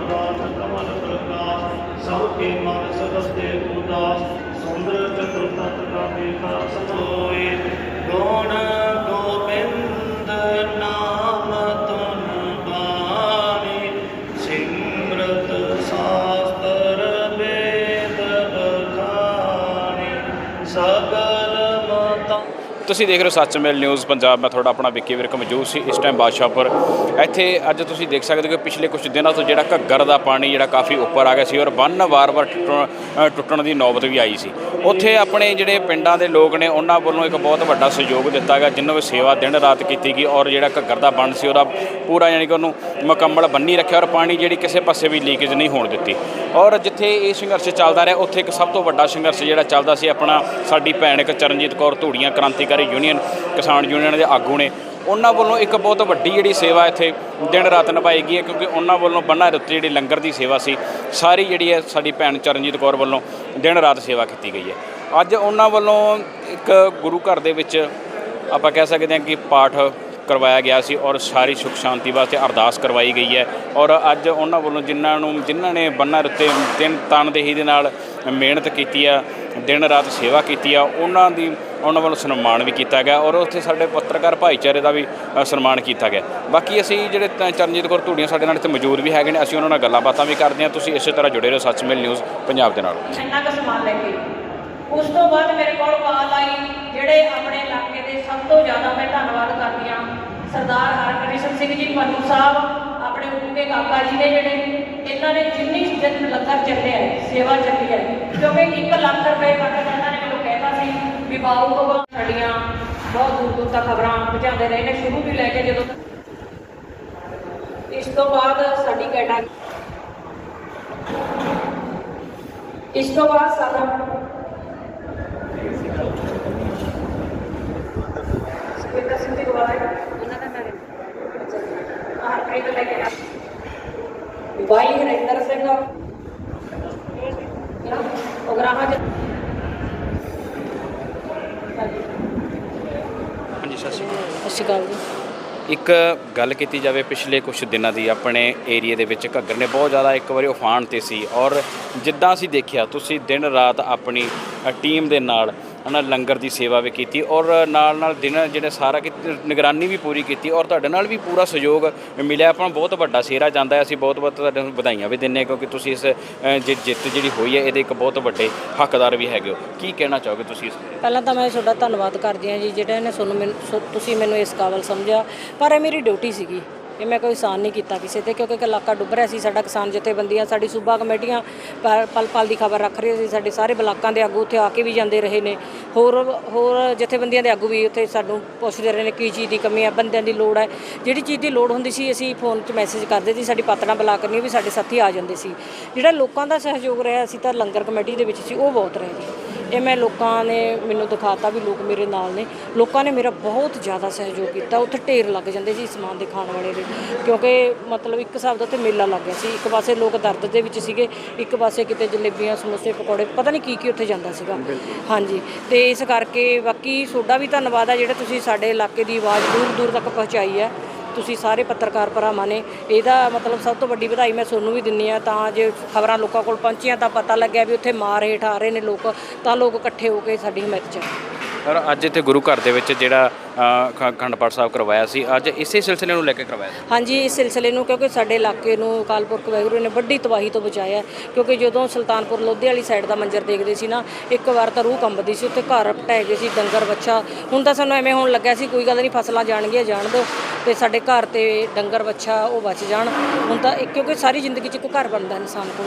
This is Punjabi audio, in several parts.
ਅਰਦਾਸ ਕਮਲ ਪ੍ਰਕਾਸ਼ ਸਭ ਕੇ ਮਨ ਸਦਸਤੇ ਉਦਾਸ ਸੁੰਦਰ ਚਤੁਰਤਤ ਕਾ ਵਿਕਾਸ ਹੋਏ ਗੁਣ ਗੋਬਿੰਦ ਨਾਮ ਤੁਨ ਬਾਣੀ ਸਿਮਰਤ ਸਾਸਤਰ ਵੇਦ ਬਖਾਣੀ ਸਗਲ ਮਤਾਂ ਤੁਸੀਂ ਦੇਖ ਰਹੇ ਹੋ ਸੱਚ ਸੱਚਮੇਲ ਨਿਊਜ਼। ਪੰਜਾਬ, ਮੈਂ ਤੁਹਾਡਾ ਆਪਣਾ ਵਿੱਕੀ ਵਿਰਕ ਮੌਜੂਦ ਸੀ। ਇਸ ਟਾਈਮ ਬਾਦਸ਼ਾਹਪੁਰ ਇੱਥੇ ਅੱਜ ਤੁਸੀਂ ਦੇਖ ਸਕਦੇ ਹੋ ਕਿ ਪਿਛਲੇ ਕੁਝ ਦਿਨਾਂ ਤੋਂ ਜਿਹੜਾ ਘੱਗਰ ਦਾ ਪਾਣੀ ਜਿਹੜਾ ਕਾਫੀ ਉੱਪਰ ਆ ਗਿਆ ਸੀ ਔਰ ਬੰਨ ਵਾਰ-ਵਾਰ ਟੁੱਟਣ ਟੁੱਟਣ ਦੀ ਨੌਬਤ ਵੀ ਆਈ ਸੀ। ਉੱਥੇ ਆਪਣੇ ਜਿਹੜੇ ਪਿੰਡਾਂ ਦੇ ਲੋਕ ਨੇ, ਉਹਨਾਂ ਵੱਲੋਂ ਇੱਕ ਬਹੁਤ ਵੱਡਾ ਸਹਿਯੋਗ ਦਿੱਤਾ ਗਿਆ, ਜਿਨ੍ਹਾਂ ਵਿੱਚ ਸੇਵਾ ਦਿਨ ਰਾਤ ਕੀਤੀ ਗਈ ਔਰ ਜਿਹੜਾ ਘੱਗਰ ਦਾ ਬੰਨ ਸੀ, ਉਹਦਾ ਪੂਰਾ ਯਾਨੀ ਕਿ ਉਹਨੂੰ ਮੁਕੰਮਲ ਬੰਨੀ ਰੱਖਿਆ ਔਰ ਪਾਣੀ ਜਿਹੜੀ ਕਿਸੇ ਪਾਸੇ ਵੀ ਲੀਕੇਜ ਨਹੀਂ ਹੋਣ ਦਿੱਤੀ। ਔਰ ਜਿੱਥੇ ਇਹ ਸੰਘਰਸ਼ ਚੱਲਦਾ ਰਿਹਾ, ਉੱਥੇ ਇੱਕ ਸਭ ਤੋਂ ਵੱਡਾ ਸੰਘਰਸ਼ ਜਿਹੜਾ ਚੱਲਦਾ ਸੀ, ਆਪਣਾ ਸਾਡੀ ਭੈਣ ਇੱਕ ਚਰਨਜੀਤ ਕੌਰ ਧੂੜੀਆਂ ਕ੍ਰਾਂਤੀਕਾਰੀ ਯੂਨੀਅਨ, ਕਿਸਾਨ ਯੂਨੀਅਨ ਦੇ ਆਗੂ ਨੇ। ਉਹਨਾਂ ਵੱਲੋਂ ਇੱਕ ਬਹੁਤ ਵੱਡੀ ਜਿਹੜੀ ਸੇਵਾ ਇੱਥੇ ਦਿਨ ਰਾਤ ਨਿਭਾਈ ਗਈ ਹੈ, ਕਿਉਂਕਿ ਉਹਨਾਂ ਵੱਲੋਂ ਬੰਨਾ ਰੁੱਤੇ ਜਿਹੜੀ ਲੰਗਰ ਦੀ ਸੇਵਾ ਸੀ, ਸਾਰੀ ਜਿਹੜੀ ਹੈ ਸਾਡੀ ਭੈਣ ਚਰਨਜੀਤ ਕੌਰ ਵੱਲੋਂ ਦਿਨ ਰਾਤ ਸੇਵਾ ਕੀਤੀ ਗਈ ਹੈ। ਅੱਜ ਉਹਨਾਂ ਵੱਲੋਂ ਇੱਕ ਗੁਰੂ ਘਰ ਦੇ ਵਿੱਚ ਆਪਾਂ ਕਹਿ ਸਕਦੇ ਹਾਂ ਕਿ ਪਾਠ ਕਰਵਾਇਆ ਗਿਆ ਸੀ ਔਰ ਸਾਰੀ ਸੁਖ ਸ਼ਾਂਤੀ ਵਾਸਤੇ ਅਰਦਾਸ ਕਰਵਾਈ ਗਈ ਹੈ ਔਰ ਅੱਜ ਉਹਨਾਂ ਵੱਲੋਂ ਜਿਨ੍ਹਾਂ ਨੂੰ, ਜਿਨ੍ਹਾਂ ਨੇ ਬੰਨਾ ਰੁੱਤੇ ਦਿਨ ਤਨਦੇਹੀ ਦੇ ਨਾਲ ਮਿਹਨਤ ਕੀਤੀ ਆ, ਦਿਨ ਰਾਤ ਸੇਵਾ ਕੀਤੀ ਆ, ਉਹਨਾਂ ਦੀ ਉਹਨਾਂ ਵੱਲੋਂ ਸਨਮਾਨ ਵੀ ਕੀਤਾ ਗਿਆ ਔਰ ਉੱਥੇ ਸਾਡੇ ਪੱਤਰਕਾਰ ਭਾਈਚਾਰੇ ਦਾ ਵੀ ਸਨਮਾਨ ਕੀਤਾ ਗਿਆ। ਬਾਕੀ ਅਸੀਂ ਜਿਹੜੇ ਚਰਨਜੀਤ ਕੌਰ ਧੂੜੀਆਂ ਸਾਡੇ ਨਾਲ ਇੱਥੇ ਮੌਜੂਦ ਵੀ ਹੈਗੇ ਨੇ, ਅਸੀਂ ਉਹਨਾਂ ਨਾਲ ਗੱਲਾਂ ਬਾਤਾਂ ਵੀ ਕਰਦੇ ਹਾਂ। ਤੁਸੀਂ ਇਸੇ ਤਰ੍ਹਾਂ ਜੁੜੇ ਰਹੋ ਸੱਚਮੇਲ ਨਿਊਜ਼ ਪੰਜਾਬ ਦੇ ਨਾਲ। ਇੰਨਾ ਕੁ ਸਮਾਨ ਲੈ ਕੇ। ਉਸ ਤੋਂ ਬਾਅਦ ਮੇਰੇ ਕੋਲ ਕਾਲ ਆਈ, ਜਿਹੜੇ ਆਪਣੇ ਇਲਾਕੇ ਦੇ ਸਭ ਤੋਂ ਜ਼ਿਆਦਾ ਮੈਂ ਧੰਨਵਾਦ ਕਰਦੀ ਹਾਂ, ਸਰਦਾਰ ਹਰਕ੍ਰਿਸ਼ਨ ਸਿੰਘ ਜੀ ਪੰਨੂ ਸਾਹਿਬ, ਆਪਣੇ ਉੱਕੇ ਕਾਕਾ ਜੀ ਨੇ ਜਿਹੜੇ, ਇਹਨਾਂ ਨੇ ਜਿੰਨੀ ਦਿਨ ਲੰਗਰ ਚੱਲਿਆ ਸੇਵਾ ਚੱਲੀ ਹੈ ਕਿਉਂਕਿ 1 ਲੱਖ ਰੁਪਏ ਕੱਢ ਕੇ ਇਹਨਾਂ ਨੇ ਮੈਨੂੰ ਕਹਿਤਾ ਸੀ ਵੀ ਬਾਊ ਤੋਂ ਬਾਅਦ ਸਾਡੀਆਂ ਬਹੁਤ ਦੂਰ ਦੂਰ ਤੱਕ ਖਬਰਾਂ ਪਹੁੰਚਾਉਂਦੇ ਰਹੇ ਨੇ ਸ਼ੁਰੂ ਤੋਂ ਲੈ ਕੇ ਜਦੋਂ ਤੱਕ। ਇਸ ਤੋਂ ਬਾਅਦ ਸਾਡੀ ਕੈਟਾਗਰੀ ਇਸ ਤੋਂ ਬਾਅਦ ਸਾਡਾ ਸੁਖਵਿੰਦਰ ਸਿੰਘ ਜੀ ਦੁਆਰਾ ਉਹਨਾਂ ਦਾ ਨਾਮ ਆਹ ਪ੍ਰੀਤ ਲੈ ਕੇ ਆ। ਬਾਈ ਹਰਿੰਦਰ ਸਿੰਘ। ਉਗਰਾਹਾ ਜੀ ਹਾਂਜੀ ਸਤਿ ਸ਼੍ਰੀ ਅਕਾਲ। ਸਤਿ ਸ਼੍ਰੀ ਅਕਾਲ ਜੀ। ਇੱਕ ਗੱਲ ਕੀਤੀ ਜਾਵੇ ਪਿਛਲੇ ਕੁਝ ਦਿਨਾਂ ਦੀ ਆਪਣੇ ਏਰੀਆ ਦੇ ਵਿੱਚ ਘੱਗਰ ਨੇ ਬਹੁਤ ਜ਼ਿਆਦਾ ਇੱਕ ਵਾਰੀ ਉਫਾਨ ਤੇ ਸੀ ਔਰ ਜਿੱਦਾਂ ਅਸੀਂ ਦੇਖਿਆ ਤੁਸੀਂ ਦਿਨ ਰਾਤ ਆਪਣੀ ਟੀਮ ਦੇ ਨਾਲ ਹਨਾ, ਲੰਗਰ ਦੀ ਸੇਵਾ ਵੀ ਕੀਤੀ ਔਰ ਨਾਲ ਨਾਲ ਦਿਨ ਜਿਹੜੇ ਸਾਰਾ ਨਿਗਰਾਨੀ ਵੀ ਪੂਰੀ ਕੀਤੀ ਔਰ ਤੁਹਾਡੇ ਨਾਲ ਵੀ ਪੂਰਾ ਸਹਿਯੋਗ ਮਿਲਿਆ। ਆਪਾਂ ਬਹੁਤ ਵੱਡਾ ਸੇਰਾ ਜਾਂਦਾ ਹੈ। ਅਸੀਂ ਬਹੁਤ ਬਹੁਤ ਤੁਹਾਡੇ ਨੂੰ ਵਧਾਈਆਂ ਵੀ ਦਿੰਨੇ ਹਾਂ ਕਿਉਂਕਿ ਤੁਸੀਂ ਇਸ ਜਿ- ਜਿੱਤ ਜਿਹੜੀ ਹੋਈ ਹੈ, ਇਹਦੇ ਇੱਕ ਬਹੁਤ ਵੱਡੇ ਹੱਕਦਾਰ ਵੀ ਹੈਗੇ ਹੋ। ਕੀ ਕਹਿਣਾ ਚਾਹੋਗੇ ਤੁਸੀਂ ਇਸ ਪਹਿਲਾਂ ਤਾਂ ਮੈਂ ਤੁਹਾਡਾ ਧੰਨਵਾਦ ਕਰਦੀ ਹਾਂ ਜੀ, ਜਿਹੜਾ ਇਹਨੇ ਤੁਹਾਨੂੰ ਮੈਨੂੰ, ਸੋ- ਤੁਸੀਂ ਮੈਨੂੰ ਇਸ ਕਾਬਲ ਸਮਝਿਆ, ਪਰ ਇਹ ਮੇਰੀ ਡਿਊਟੀ ਸੀਗੀ। ਇਹ ਮੈਂ ਕੋਈ ਸਾਨ ਨਹੀਂ ਕੀਤਾ ਕਿਸੇ ਤੇ, ਕਿਉਂਕਿ ਇਲਾਕਾ ਡੁੱਬ ਰਿਹਾ ਸੀ, ਸਾਡਾ ਕਿਸਾਨ ਜਥੇਬੰਦੀਆਂ, ਸਾਡੀ ਸੂਬਾ ਕਮੇਟੀਆਂ ਪ- ਪਲ ਪਲ ਦੀ ਖਬਰ ਰੱਖ ਰਹੀਆਂ ਸੀ, ਸਾਡੇ ਸਾਰੇ ਬਲਾਕਾਂ ਦੇ ਆਗੂ ਉੱਥੇ ਆ ਕੇ ਵੀ ਜਾਂਦੇ ਰਹੇ ਨੇ। ਹੋਰ ਹੋਰ ਜਥੇਬੰਦੀਆਂ ਦੇ ਆਗੂ ਵੀ ਉੱਥੇ ਸਾਨੂੰ ਪੁੱਛਦੇ ਰਹੇ ਨੇ, ਕੀ ਚੀਜ਼ ਦੀ ਕਮੀ ਹੈ, ਬੰਦਿਆਂ ਦੀ ਲੋੜ ਹੈ। ਜਿਹੜੀ ਚੀਜ਼ ਦੀ ਲੋੜ ਹੁੰਦੀ ਸੀ, ਅਸੀਂ ਫੋਨ 'ਚ ਮੈਸੇਜ ਕਰਦੇ ਸੀ, ਸਾਡੀ ਪਾਤਣਾ ਬਲਾਕ ਕਰਨੀ ਵੀ ਸਾਡੇ ਸਾਥੀ ਆ ਜਾਂਦੇ ਸੀ। ਜਿਹੜਾ ਲੋਕਾਂ ਦਾ ਸਹਿਯੋਗ ਰਿਹਾ, ਅਸੀਂ ਤਾਂ ਲੰਗਰ ਕਮੇਟੀ ਦੇ ਵਿੱਚ ਸੀ, ਉਹ ਬਹੁਤ ਰਿਹਾ ਜੀ ਇਹ ਮੈਂ ਲੋਕਾਂ ਨੇ ਮੈਨੂੰ ਦਿਖਾਤਾ ਵੀ ਲੋਕ ਮੇਰੇ ਨਾਲ ਨੇ। ਲੋਕਾਂ ਨੇ ਮੇਰਾ ਬਹੁਤ ਜ਼ਿਆਦਾ ਸਹਿਯੋਗ ਕੀਤਾ। ਉੱਥੇ ਢੇਰ ਲੱਗ ਜਾਂਦੇ ਸੀ ਸਮਾਨ ਦੇ ਖਾਣ ਵਾਲੇ ਦੇ। ਕਿਉਂਕਿ ਮਤਲਬ ਇੱਕ ਹਿਸਾਬ ਦਾ ਉੱਥੇ ਮੇਲਾ ਲੱਗ ਗਿਆ ਸੀ। ਇੱਕ ਪਾਸੇ ਲੋਕ ਦਰਦ ਦੇ ਵਿੱਚ ਸੀਗੇ ਇੱਕ ਪਾਸੇ ਕਿਤੇ ਜਲੇਬੀਆਂ ਸਮੋਸੇ ਪਕੌੜੇ ਪਤਾ ਨਹੀਂ ਕੀ ਕੀ ਉੱਥੇ ਜਾਂਦਾ ਸੀਗਾ। ਹਾਂਜੀ। ਤੇ ਇਸ ਕਰਕੇ ਬਾਕੀ ਤੁਹਾਡਾ ਵੀ ਧੰਨਵਾਦ ਆ ਜਿਹੜਾ ਤੁਸੀਂ ਸਾਡੇ ਇਲਾਕੇ ਦੀ ਆਵਾਜ਼ ਦੂਰ ਦੂਰ ਤੱਕ ਪਹੁੰਚਾਈ ਹੈ ਤੁਸੀਂ ਸਾਰੇ ਪੱਤਰਕਾਰ ਭਰਾਵਾਂ ਨੇ, ਇਹਦਾ ਮਤਲਬ ਸਭ ਤੋਂ ਵੱਡੀ ਵਧਾਈ ਮੈਂ ਤੁਹਾਨੂੰ ਵੀ ਦਿੰਨੀ ਆ, ਤਾਂ ਜੇ ਖਬਰਾਂ ਲੋਕਾਂ ਕੋਲ ਪਹੁੰਚੀਆਂ ਤਾਂ ਪਤਾ ਲੱਗਿਆ ਵੀ ਉੱਥੇ ਮਾਰ ਹੇਠ ਆ ਰਹੇ ਨੇ ਲੋਕ, ਤਾਂ ਲੋਕ ਇਕੱਠੇ ਹੋ ਕੇ ਸਾਡੀ ਹਿਮਾਇਤ 'ਚ ਔਰ ਅੱਜ ਇੱਥੇ ਗੁਰੂ ਘਰ ਦੇ ਵਿੱਚ ਜਿਹੜਾ ਅ, ਅਖੰਡ ਪਾਠ ਸਾਹਿਬ ਕਰਵਾਇਆ ਸੀ ਅੱਜ ਇਸੇ ਸਿਲਸਿਲੇ ਨੂੰ ਲੈ ਕੇ ਕਰਵਾਇਆ ਸੀ? ਹਾਂਜੀ ਇਸ ਸਿਲਸਿਲੇ ਨੂੰ ਕਿਉਂਕਿ ਸਾਡੇ ਇਲਾਕੇ ਨੂੰ ਅਕਾਲ ਪੁਰਖ ਵਾਹਿਗੁਰੂ ਨੇ ਵੱਡੀ ਤਬਾਹੀ ਤੋਂ ਬਚਾਇਆ ਕਿਉਂਕਿ ਜਦੋਂ ਸੁਲਤਾਨਪੁਰ ਲੋਧੇ ਵਾਲੀ ਸਾਈਡ ਦਾ ਮੰਜ਼ਰ ਦੇਖਦੇ ਸੀ ਨਾ ਇੱਕ ਵਾਰ ਤਾਂ ਰੂਹ ਕੰਬਦੀ ਸੀ ਉੱਥੇ ਘਰ ਢਹਿ ਗਏ ਸੀ ਡੰਗਰ ਬੱਚਾ ਹੁਣ ਤਾਂ ਸਾਨੂੰ ਐਵੇਂ ਹੋਣ ਲੱਗਿਆ ਸੀ ਕੋਈ ਗੱਲ ਨਹੀਂ ਫਸਲਾਂ ਜਾਣਗੀਆਂ ਜਾਣ ਦਿਓ ਤੇ ਸਾਡੇ ਘਰ ਤੇ ਡੰਗਰ ਬੱਚਾ ਉਹ ਬਚ ਜਾਣ। ਹੁਣ ਤਾਂ ਇੱਕ ਕਿਉਂਕਿ ਸਾਰੀ ਜ਼ਿੰਦਗੀ 'ਚ ਇੱਕ ਘਰ ਬਣਦਾ ਇਨਸਾਨ ਕੋਲ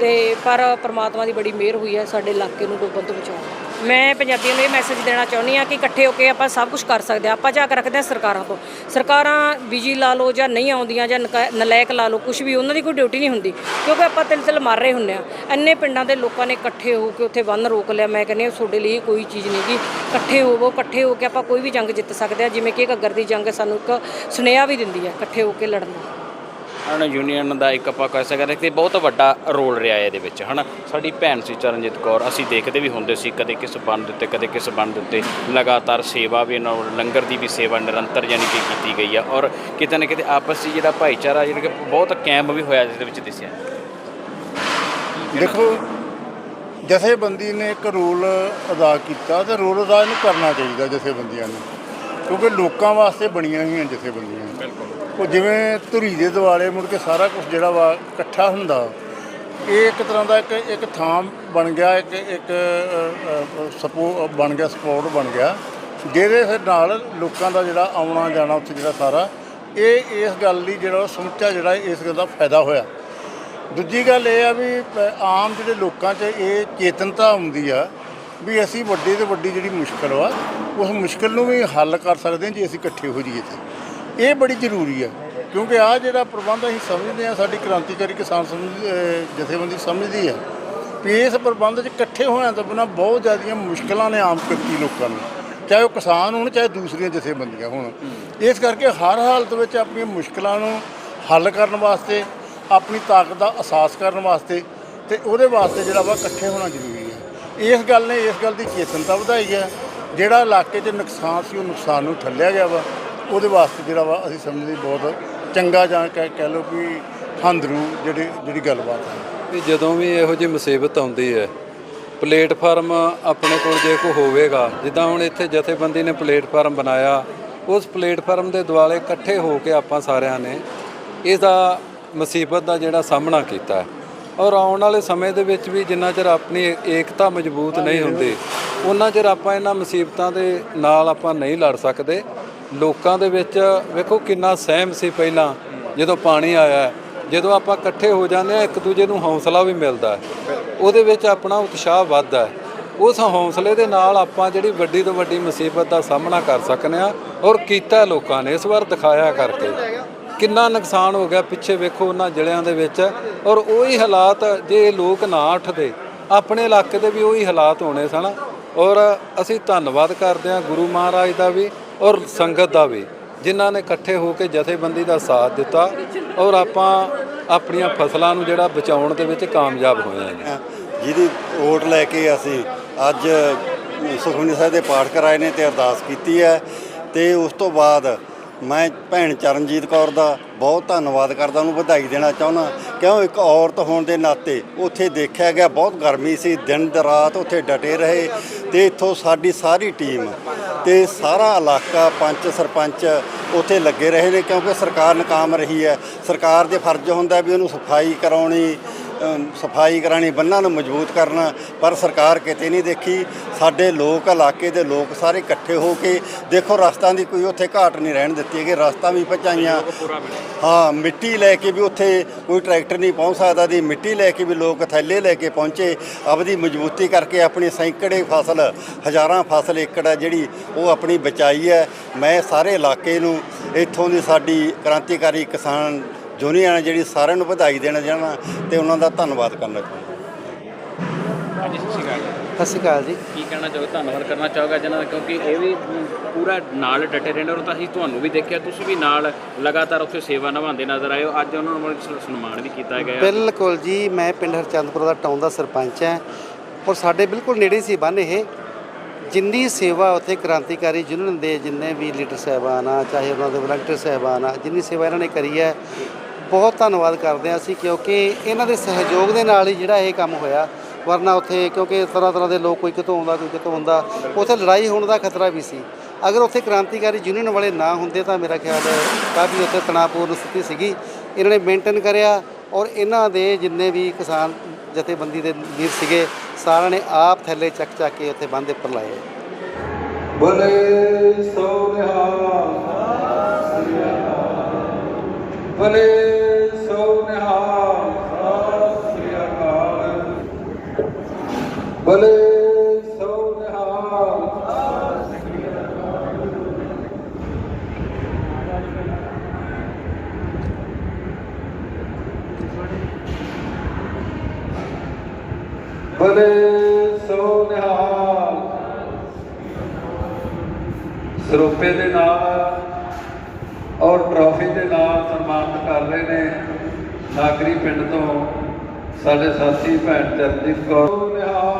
ਤੇ ਪਰ ਪ੍ਰਮਾਤਮਾ ਦੀ ਬੜੀ ਮਿਹਰ ਹੋਈ ਹੈ ਸਾਡੇ ਇਲਾਕੇ ਨੂੰ ਡੁੱਬਣ ਤੋਂ ਬਚਾਉਣ। ਮੈਂ ਪੰਜਾਬੀਆਂ ਨੂੰ ਇਹ ਮੈਸੇਜ ਦੇਣਾ ਚਾਹੁੰਦੀ ਹਾਂ ਕਿ ਇਕੱਠੇ ਹੋ ਕੇ ਆਪਾਂ ਸਭ ਕੁਝ ਕਰ ਸਕਦੇ ਹਾਂ, ਆਪਾਂ ਝਾਕ ਰੱਖਦੇ ਹਾਂ ਸਰਕਾਰਾਂ ਤੋਂ ਸਰਕਾਰਾਂ ਬਿਜ਼ੀ ਲਾ ਲਓ ਜਾਂ ਨਹੀਂ ਆਉਂਦੀਆਂ ਜਾਂ ਨਕਾ- ਨਲਾਇਕ ਲਾ ਲਓ ਕੁਝ ਵੀ, ਉਹਨਾਂ ਦੀ ਕੋਈ ਡਿਊਟੀ ਨਹੀਂ ਹੁੰਦੀ। ਕਿਉਂਕਿ ਆਪਾਂ ਤਿਲ ਤਿਲ ਮਰ ਰਹੇ ਹੁੰਦੇ ਆ ਇੰਨੇ ਪਿੰਡਾਂ ਦੇ ਲੋਕਾਂ ਨੇ ਇਕੱਠੇ ਹੋ ਕੇ ਉੱਥੇ ਬੰਨ ਰੋਕ ਲਿਆ। ਮੈਂ ਕਹਿੰਦੀ ਹਾਂ ਤੁਹਾਡੇ ਲਈ ਕੋਈ ਚੀਜ਼ ਨਹੀਂ ਗੀ ਇਕੱਠੇ ਹੋਵੋ, ਇਕੱਠੇ ਹੋ ਕੇ ਆਪਾਂ ਕੋਈ ਵੀ ਜੰਗ ਜਿੱਤ ਸਕਦੇ ਆ ਜਿਵੇਂ ਕਿ ਘੱਗਰ ਦੀ ਜੰਗ ਸਾਨੂੰ ਇੱਕ ਸੁਨੇਹਾ ਵੀ ਦਿੰਦੀ ਹੈ, ਇਕੱਠੇ ਹੋ ਕੇ ਲੜਨ ਹਨ ਯੂਨੀਅਨ ਦਾ ਇੱਕ ਆਪਾਂ ਕਹਿ ਸਕਦੇ ਕਿ ਬਹੁਤ ਵੱਡਾ ਰੋਲ ਰਿਹਾ ਹੈ ਇਹਦੇ ਵਿੱਚ ਹਨਾ? ਸਾਡੀ ਭੈਣ ਸੀ ਚਰਨਜੀਤ ਕੌਰ ਅਸੀਂ ਦੇਖਦੇ ਵੀ ਹੁੰਦੇ ਸੀ ਕਦੇ ਕਿਸ ਬੰਦ ਦੇ ਉੱਤੇ ਕਦੇ ਕਿਸ ਬੰਦ ਦੇ ਉੱਤੇ। ਲਗਾਤਾਰ ਸੇਵਾ ਵੀ ਇਹਨਾਂ ਵੱਲੋਂ ਲੰਗਰ ਦੀ ਵੀ ਸੇਵਾ ਨਿਰੰਤਰ ਯਾਨੀ ਕਿ ਕੀਤੀ ਗਈ ਆ ਔਰ ਕਿਤੇ ਨਾ ਕਿਤੇ ਆਪਸ 'ਚ ਜਿਹੜਾ ਭਾਈਚਾਰਾ ਜਿਹੜਾ ਕਿ ਬਹੁਤ ਕਾਇਮ ਵੀ ਹੋਇਆ ਜਿਸ ਦੇ ਵਿੱਚ ਦਿਸਿਆ। ਦੇਖੋ ਜਥੇਬੰਦੀ ਨੇ ਇੱਕ ਰੋਲ ਅਦਾ ਕੀਤਾ ਤੇ ਰੋਲ ਅਦਾ ਇਹਨੂੰ ਕਰਨਾ ਚਾਹੀਦਾ ਜਥੇਬੰਦੀਆਂ ਨੂੰ ਕਿਉਂਕਿ ਲੋਕਾਂ ਵਾਸਤੇ ਬਣੀਆਂ ਹੋਈਆਂ ਜਥੇਬੰਦੀਆਂ। ਬਿਲਕੁਲ। ਉਹ ਜਿਵੇਂ ਧੁਰੀ ਦੇ ਦਿਵਾਲੇ ਮੁੜ ਕੇ ਸਾਰਾ ਕੁਝ ਜਿਹੜਾ ਵਾ ਇਕੱਠਾ ਹੁੰਦਾ, ਇਹ ਇੱਕ ਤਰ੍ਹਾਂ ਦਾ ਇੱਕ ਇੱਕ ਥਾਂ ਬਣ ਗਿਆ, ਇੱਕ ਇੱਕ ਸਪੋ, ਬਣ ਗਿਆ, ਸਪੋਰਟ ਬਣ ਗਿਆ, ਜਿਹਦੇ ਫਿਰ ਨਾਲ ਲੋਕਾਂ ਦਾ ਜਿਹੜਾ ਆਉਣਾ ਜਾਣਾ ਉੱਥੇ ਜਿਹੜਾ ਸਾਰਾ, ਇਹ ਇਸ ਗੱਲ ਲਈ ਜਿਹੜਾ ਸਮੁੱਚਾ ਜਿਹੜਾ ਇਸ ਗੱਲ ਦਾ ਫਾਇਦਾ ਹੋਇਆ। ਦੂਜੀ ਗੱਲ ਇਹ ਆ ਵੀ ਆਮ ਜਿਹੜੇ ਲੋਕਾਂ 'ਚ ਇਹ ਚੇਤਨਤਾ ਹੁੰਦੀ ਆ ਵੀ ਅਸੀਂ ਵੱਡੀ ਤੋਂ ਵੱਡੀ ਜਿਹੜੀ ਮੁਸ਼ਕਲ ਵਾ, ਉਸ ਮੁਸ਼ਕਲ ਨੂੰ ਵੀ ਹੱਲ ਕਰ ਸਕਦੇ ਹਾਂ ਜੇ ਅਸੀਂ ਇਕੱਠੇ ਹੋ ਜਾਈਏ ਤੇ ਇਹ ਬੜੀ ਜ਼ਰੂਰੀ ਹੈ, ਕਿਉਂਕਿ ਆ ਜਿਹੜਾ ਪ੍ਰਬੰਧ ਅਸੀਂ ਸਮਝਦੇ ਆ ਸਾਡੀ ਕ੍ਰਾਂਤੀਕਾਰੀ ਕਿਸਾਨ ਸਮਝ ਜਥੇਬੰਦੀ ਸਮਝਦੀ ਹੈ ਵੀ ਇਸ ਪ੍ਰਬੰਧ 'ਚ ਇਕੱਠੇ ਹੋਣ ਤੋਂ ਬਿਨਾਂ ਬਹੁਤ ਜ਼ਿਆਦੀਆਂ ਮੁਸ਼ਕਲਾਂ ਨੇ ਆਮ ਕਰਤੀ ਲੋਕਾਂ ਨੂੰ, ਚਾਹੇ ਉਹ ਕਿਸਾਨ ਹੋਣ, ਚਾਹੇ ਦੂਸਰੀਆਂ ਜਥੇਬੰਦੀਆਂ ਹੋਣ। ਇਸ ਕਰਕੇ ਹਰ ਹਾਲਤ ਵਿੱਚ ਆਪਣੀਆਂ ਮੁਸ਼ਕਲਾਂ ਨੂੰ ਹੱਲ ਕਰਨ ਵਾਸਤੇ, ਆਪਣੀ ਤਾਕਤ ਦਾ ਅਹਿਸਾਸ ਕਰਨ ਵਾਸਤੇ ਤੇ ਉਹਦੇ ਵਾਸਤੇ ਜਿਹੜਾ ਵਾ ਇਕੱਠੇ ਹੋਣਾ ਜ਼ਰੂਰੀ ਹੈ। ਇਸ ਗੱਲ ਨੇ ਇਸ ਗੱਲ ਦੀ ਚੇਤਨਤਾ ਵਧਾਈ ਹੈ। ਜਿਹੜਾ ਇਲਾਕੇ 'ਚ ਨੁਕਸਾਨ ਸੀ, ਉਹ ਨੁਕਸਾਨ ਨੂੰ ਠੱਲਿਆ ਗਿਆ ਵਾ। ਉਹਦੇ ਵਾਸਤੇ ਜਿਹੜਾ ਵਾ ਅਸੀਂ ਸਮਝਦੇ ਬਹੁਤ ਚੰਗਾ ਜਾਂ ਕਹਿ ਕਹਿ ਲਓ ਕਿ ਹੰਦਰੂ ਜਿਹੜੀ ਜਿਹੜੀ ਗੱਲਬਾਤ ਹੈ। ਵੀ ਜਦੋਂ ਵੀ ਇਹੋ ਜਿਹੀ ਮੁਸੀਬਤ ਆਉਂਦੀ ਹੈ, ਪਲੇਟਫਾਰਮ ਆਪਣੇ ਕੋਲ ਜੇ ਕੋ ਹੋਵੇਗਾ, ਜਿੱਦਾਂ ਹੁਣ ਇੱਥੇ ਜਥੇਬੰਦੀ ਨੇ ਪਲੇਟਫਾਰਮ ਬਣਾਇਆ, ਉਸ ਪਲੇਟਫਾਰਮ ਦੇ ਦੁਆਲੇ ਇਕੱਠੇ ਹੋ ਕੇ ਆਪਾਂ ਸਾਰਿਆਂ ਨੇ ਇਹਦਾ ਮੁਸੀਬਤ ਦਾ ਜਿਹੜਾ ਸਾਹਮਣਾ ਕੀਤਾ ਔਰ ਆਉਣ ਵਾਲੇ ਸਮੇਂ ਦੇ ਵਿੱਚ ਵੀ ਜਿੰਨਾ ਚਿਰ ਆਪਣੀ ਏਕਤਾ ਮਜ਼ਬੂਤ ਨਹੀਂ ਹੁੰਦੀ, ਉਹਨਾਂ ਚਿਰ ਆਪਾਂ ਇਹਨਾਂ ਮੁਸੀਬਤਾਂ ਦੇ ਨਾਲ ਆਪਾਂ ਨਹੀਂ ਲੜ ਸਕਦੇ। ਲੋਕਾਂ ਦੇ ਵਿੱਚ ਵੇਖੋ ਕਿੰਨਾ ਸਹਿਮ ਸੀ ਪਹਿਲਾਂ, ਜਦੋਂ ਪਾਣੀ ਆਇਆ ਜਦੋਂ ਆਪਾਂ ਇਕੱਠੇ ਹੋ ਜਾਂਦੇ ਆ ਇੱਕ ਦੂਜੇ ਨੂੰ ਹੌਸਲਾ ਵੀ ਮਿਲਦਾ ਹੈ। ਉਹਦੇ ਵਿੱਚ ਆਪਣਾ ਉਤਸ਼ਾਹ ਵੱਧਦਾ ਹੈ। ਉਸ ਹੌਸਲੇ ਦੇ ਨਾਲ ਆਪਾਂ ਜਿਹੜੀ ਵੱਡੀ ਤੋਂ ਵੱਡੀ ਮੁਸੀਬਤ ਦਾ ਸਾਹਮਣਾ ਕਰ ਸਕਨੇ ਆ ਔਰ ਕੀਤਾ ਲੋਕਾਂ ਨੇ, ਇਸ ਵਾਰ ਦਿਖਾਇਆ ਕਰਕੇ। ਕਿੰਨਾ ਨੁਕਸਾਨ ਹੋ ਗਿਆ ਪਿੱਛੇ ਵੇਖੋ ਉਹਨਾਂ ਜ਼ਿਲ੍ਹਿਆਂ ਦੇ ਵਿੱਚ ਔਰ ਉਹੀ ਹਾਲਾਤ ਜੇ ਲੋਕ ਨਾ ਉੱਠਦੇ, ਆਪਣੇ ਇਲਾਕੇ ਦੇ ਵੀ ਉਹੀ ਹਾਲਾਤ ਹੋਣੇ ਸਨ। ਔਰ ਅਸੀਂ ਧੰਨਵਾਦ ਕਰਦੇ ਹਾਂ ਗੁਰੂ ਮਹਾਰਾਜ ਦਾ ਵੀ ਔਰ ਸੰਗਤ ਦਾ ਵੀ, ਜਿਨ੍ਹਾਂ ਨੇ ਇਕੱਠੇ ਹੋ ਕੇ ਜਥੇਬੰਦੀ ਦਾ ਸਾਥ ਦਿੱਤਾ ਔਰ ਆਪਾਂ ਆਪਣੀਆਂ ਫਸਲਾਂ ਨੂੰ ਜਿਹੜਾ ਬਚਾਉਣ ਦੇ ਵਿੱਚ ਕਾਮਯਾਬ ਹੋਏ ਹਾਂ ਜੀ। ਜਿਹਦੀ ਵੋਟ ਲੈ ਕੇ ਅਸੀਂ ਅੱਜ ਸੁਖਮਨੀ ਸਾਹਿਬ ਦੇ ਪਾਠ ਕਰਾਏ ਨੇ ਤੇ ਅਰਦਾਸ ਕੀਤੀ ਹੈ ਤੇ ਉਸ ਤੋਂ ਬਾਅਦ ਮੈਂ ਭੈਣ ਚਰਨਜੀਤ ਕੌਰ ਦਾ ਬਹੁਤ ਧੰਨਵਾਦ ਕਰਦਾ, ਉਹਨੂੰ ਵਧਾਈ ਦੇਣਾ ਚਾਹੁੰਦਾ। ਕਿਉਂ? ਇੱਕ ਔਰਤ ਹੋਣ ਦੇ ਨਾਤੇ ਉੱਥੇ ਦੇਖਿਆ ਗਿਆ, ਬਹੁਤ ਗਰਮੀ ਸੀ, ਦਿਨ ਰਾਤ ਉੱਥੇ ਡਟੇ ਰਹੇ। ਤੇ ਇੱਥੋਂ ਸਾਡੀ ਸਾਰੀ ਟੀਮ ਤੇ ਸਾਰਾ ਇਲਾਕਾ ਪੰਚ ਸਰਪੰਚ ਉੱਥੇ ਲੱਗੇ ਰਹੇ ਨੇ ਕਿਉਂਕਿ ਸਰਕਾਰ ਨਕਾਮ ਰਹੀ ਹੈ। ਸਰਕਾਰ ਦੇ ਫਰਜ਼ ਹੁੰਦਾ ਵੀ ਉਹਨੂੰ ਸਫ਼ਾਈ ਕਰਾਉਣੀ ਸਫ਼ਾਈ ਕਰਾਣੀ ਬੰਨਾਂ ਨੂੰ ਮਜ਼ਬੂਤ ਕਰਨਾ ਪਰ ਸਰਕਾਰ ਕਿਤੇ ਨਹੀਂ ਦੇਖੀ। ਸਾਡੇ ਲੋਕ ਇਲਾਕੇ ਦੇ ਲੋਕ ਸਾਰੇ ਇਕੱਠੇ ਹੋ ਕੇ ਦੇਖੋ ਰਸਤਾਂ ਦੀ ਕੋਈ ਉੱਥੇ ਘਾਟ ਨਹੀਂ ਰਹਿਣ ਦਿੱਤੀ ਕਿ ਰਸਤਾ ਵੀ ਪਹੁੰਚਾਈਆਂ ਹਾਂ ਮਿੱਟੀ ਲੈ ਕੇ ਵੀ ਉੱਥੇ ਕੋਈ ਟਰੈਕਟਰ ਨਹੀਂ ਪਹੁੰਚ ਸਕਦਾ ਦੀ ਮਿੱਟੀ ਲੈ ਕੇ ਵੀ ਲੋਕ ਥੈਲੇ ਲੈ ਕੇ ਪਹੁੰਚੇ। ਆਪਦੀ ਮਜ਼ਬੂਤੀ ਕਰਕੇ ਆਪਣੀ ਸੈਂਕੜੇ ਫਸਲ ਹਜ਼ਾਰਾਂ ਫਸਲ ਏਕੜ ਹੈ ਜਿਹੜੀ ਉਹ ਆਪਣੀ ਬਚਾਈ ਹੈ। ਮੈਂ ਸਾਰੇ ਇਲਾਕੇ ਨੂੰ ਇੱਥੋਂ ਦੀ ਸਾਡੀ ਕ੍ਰਾਂਤੀਕਾਰੀ ਕਿਸਾਨ ਯੂਨੀਅਨ ਜਿਹੜੀ ਸਾਰਿਆਂ ਨੂੰ ਵਧਾਈ ਦੇਣਾ ਚਾਹੁੰਦਾ ਤੇ ਉਹਨਾਂ ਦਾ ਧੰਨਵਾਦ ਕਰਨਾ ਚਾਹੁੰਦਾ ਹਾਂਜੀ ਸਤਿ ਸ਼੍ਰੀ ਅਕਾਲ ਸਤਿ ਸ਼੍ਰੀ ਅਕਾਲ ਜੀ। ਕੀ ਕਹਿਣਾ ਚਾਹੋਗੇ? ਧੰਨਵਾਦ ਕਰਨਾ ਚਾਹੋਗਾ ਜਿਹਨਾਂ ਦਾ ਕਿਉਂਕਿ ਇਹ ਵੀ ਮ, ਪੂਰਾ ਨਾਲ ਡਟੇ ਰਹਿੰਦੇ ਔਰ ਤਾਂ ਅਸੀਂ ਤੁਹਾਨੂੰ ਵੀ ਦੇਖਿਆ ਤੁਸੀਂ ਵੀ ਨਾਲ ਲਗਾਤਾਰ ਉੱਥੇ ਸੇਵਾ ਨਿਭਾਉਂਦੇ ਨਜ਼ਰ ਆਏ ਹੋ। ਅੱਜ ਉਹਨਾਂ ਨੂੰ ਸ- ਸਨਮਾਨ ਵੀ ਕੀਤਾ ਗਿਆ। ਬਿਲਕੁਲ ਜੀ ਮੈਂ ਪਿੰਡ ਹਰਚੰਦਪੁਰ ਦਾ ਟਾਊਨ ਦਾ ਸਰਪੰਚ ਹਾਂ ਔਰ ਸਾਡੇ ਬਿਲਕੁਲ ਨੇੜੇ ਸੀ ਬੰਨ ਇਹ। ਜਿੰਨੀ ਸੇਵਾ ਉੱਥੇ ਕ੍ਰਾਂਤੀਕਾਰੀ ਯੂਨੀਅਨ ਦੇ ਜਿੰਨੇ ਵੀ ਲੀਡਰ ਸਾਹਿਬਾਨ ਆ ਚਾਹੇ ਉਹਨਾਂ ਦੇ ਵਲੰਟੀਅਰ ਸਾਹਿਬਾਨ ਆ ਜਿੰਨੀ ਸੇਵਾ ਇਹਨਾਂ ਨੇ ਕਰੀ ਹੈ ਬਹੁਤ ਧੰਨਵਾਦ ਕਰਦੇ ਹਾਂ ਅਸੀਂ ਕਿਉਂਕਿ ਇਹਨਾਂ ਦੇ ਸਹਿਯੋਗ ਦੇ ਨਾਲ ਹੀ ਜਿਹੜਾ ਇਹ ਕੰਮ ਹੋਇਆ। ਵਰਨਾ ਉੱਥੇ ਕਿਉਂਕਿ ਤਰ੍ਹਾਂ ਤਰ੍ਹਾਂ ਦੇ ਲੋਕ ਕੋਈ ਕਿਤੋਂ ਆਉਂਦਾ, ਕੋਈ ਕਿਤੋਂ ਆਉਂਦਾ। ਉੱਥੇ ਲੜਾਈ ਹੋਣ ਦਾ ਖਤਰਾ ਵੀ ਸੀ। ਅਗਰ ਉੱਥੇ ਕ੍ਰਾਂਤੀਕਾਰੀ ਯੂਨੀਅਨ ਵਾਲੇ ਨਾ ਹੁੰਦੇ ਤਾਂ ਮੇਰਾ ਖਿਆਲ ਹੈ ਕਾਫੀ ਉੱਥੇ ਤਣਾਅਪੂਰਨ ਸਥਿਤੀ ਸੀਗੀ। ਇਹਨਾਂ ਨੇ ਮੇਨਟੇਨ ਕਰਿਆ ਔਰ ਇਹਨਾਂ ਦੇ ਜਿੰਨੇ ਵੀ ਕਿਸਾਨ ਜਥੇਬੰਦੀ ਦੇ ਵੀਰ ਸੀਗੇ, ਸਾਰਿਆਂ ਨੇ ਆਪ ਥੱਲੇ ਚੱਕ ਚੱਕ ਕੇ ਉੱਥੇ ਬੰਦ ਉੱਪਰ ਲਾਏ। ਬਲੇ ਸੋ ਨਿਹਾਲ। ਬਲੇ ਸੋ ਨਿਹਾਲ ਸਤਿ ਸ੍ਰੀ ਅਕਾਲ ਬਲੇ ਸੋ ਨਿਹਾਲ ਬਲੇ ਸੋ ਨਿਹਾਲ ਸਰੂਪੇ ਦੇ ਨਾਲ ਔਰ ਟਰਾਫੀ ਦੇ ਨਾਲ ਸਨਮਾਨਿਤ ਕਰ ਰਹੇ ਨੇ ਨਾਗਰੀ ਪਿੰਡ ਤੋਂ ਸਾਡੇ ਸਾਥੀ ਭੈਣ ਚਰਨਜੀਤ ਕੌਰ। ਨਿਹਾਲ